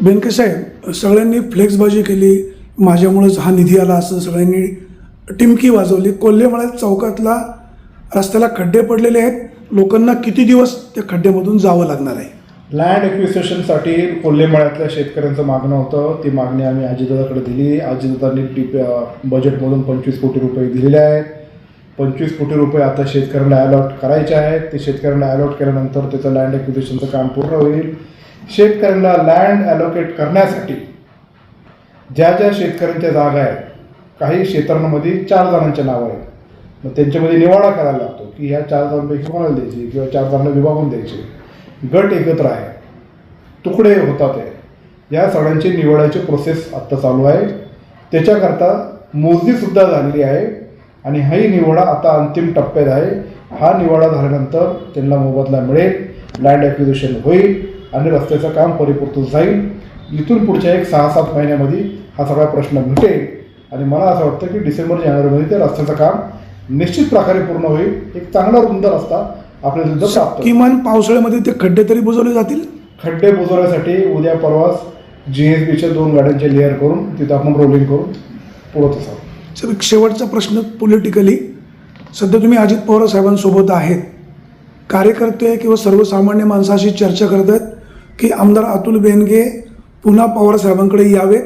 बेनके साहेब सगळ्यांनी फ्लेक्सबाजी केली माझ्यामुळेच हा निधी आला असं सगळ्यांनी टिमकी वाजवली. कोल्हेमळ्यात चौकातला रस्त्याला खड्डे पडलेले आहेत. लोकांना किती दिवस त्या खड्ड्यामधून जावं लागणार आहे? लँड एक्विसेशनसाठी कोल्हेमाळ्यातल्या शेतकऱ्यांचं मागणं होतं. ती मागणी आम्ही आजीदादाकडे दिली. आजीदादांनी डी बजेटमधून पंचवीस कोटी रुपये दिलेले आहेत. पंचवीस कोटी रुपये आता शेतकऱ्यांना अलॉट करायचे आहेत. ते शेतकऱ्यांना अलॉट केल्यानंतर त्याचं लँड एक्विजिशनचं काम पूर्ण होईल. शेतकऱ्याला लँड ॲलोकेट करण्यासाठी ज्या ज्या शेतकऱ्यांच्या जागा आहेत काही क्षेत्रांमध्ये चार जणांच्या नावं आहेत. मग त्यांच्यामध्ये निवाडा करायला लागतो की ह्या चार जणांपैकी कोणाला द्यायची किंवा चार जणांना विभागून द्यायची. गट एकत्र आहे. तुकडे होतात आहे या सगळ्यांची निवडायची प्रोसेस आत्ता चालू आहे. त्याच्याकरता मोजणीसुद्धा झालेली आहे आणि हाही निवडा आता अंतिम टप्प्यात आहे. हा निवाडा झाल्यानंतर त्यांना मोबदला मिळेल. लँड ॲक्विजिशन होईल. आणि रस्त्याचं काम परिपूर्ण जाईल. इथून पुढच्या एक सहा सात महिन्यामध्ये हा सगळा प्रश्न मिटेल. आणि मला असं वाटतं की डिसेंबर जानेवारीमध्ये ते रस्त्याचं काम निश्चित प्रकारे पूर्ण होईल. एक चांगला रुंद रस्ता आपल्याला प्राप्त. किमान पावसाळ्यामध्ये ते खड्डे तरी बुजवले जातील? खड्डे बुजवण्यासाठी उद्या परवास जी एस बीच्या दोन गाड्यांचे लेअर करून तिथं आपण रोलिंग करून पुरवत असावं सर एक शेवटचा प्रश्न पॉलिटिकली सध्या तुम्ही अजित पवार साहेबांसोबत आहेत. कार्यकर्ते किंवा सर्वसामान्य माणसाशी चर्चा करत आहेत की आमदार अतुल बेनगे पुन्हा पवार साहेबांकडे यावे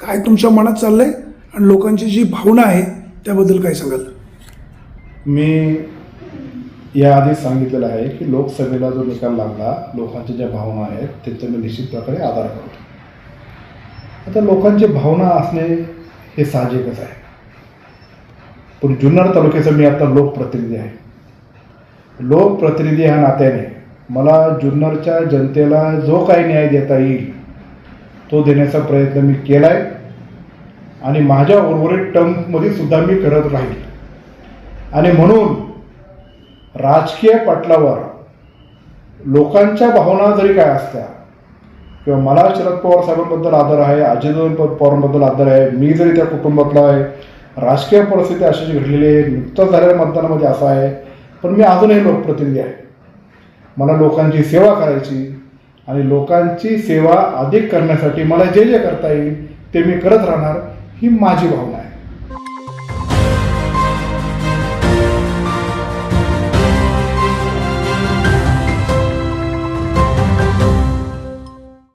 काय तुमच्या मनात चाललं आहे आणि लोकांची जी भावना आहे त्याबद्दल काय सांगाल? मी याआधी सांगितलेलं आहे की लोकसभेला जो निकाल लागला लोकांच्या ज्या भावना आहेत त्यांचा मी निश्चित प्रकारे आधार करतो. आता लोकांची भावना असणे हे साहजिकच आहे. पण जुन्नर तालुक्याचा मी आता लोकप्रतिनिधी आहे. लोकप्रतिनिधी ह्या नात्याने मला जुन्नरच्या जनतेला जो काही न्याय देता येईल तो देण्याचा प्रयत्न मी केला आहे आणि माझ्या उर्वरित टर्ममध्ये सुद्धा मी करत राहील. आणि म्हणून राजकीय पटलावर लोकांच्या भावना जरी काय असत्या किंवा मला शरद पवार साहेबांबद्दल आदर आहे अजित पवारांबद्दल आदर आहे मी जरी त्या कुटुंबातला आहे राजकीय परिस्थिती अशी घडलेली आहे नुकतं झालेल्या मतदानामध्ये असं आहे पण मी अजूनही लोकप्रतिनिधी आहे. मला लोकांची सेवा करायची आणि लोकांची सेवा अधिक करण्यासाठी मला जे जे करता येईल ते मी करत राहणार ही माझी भावना आहे.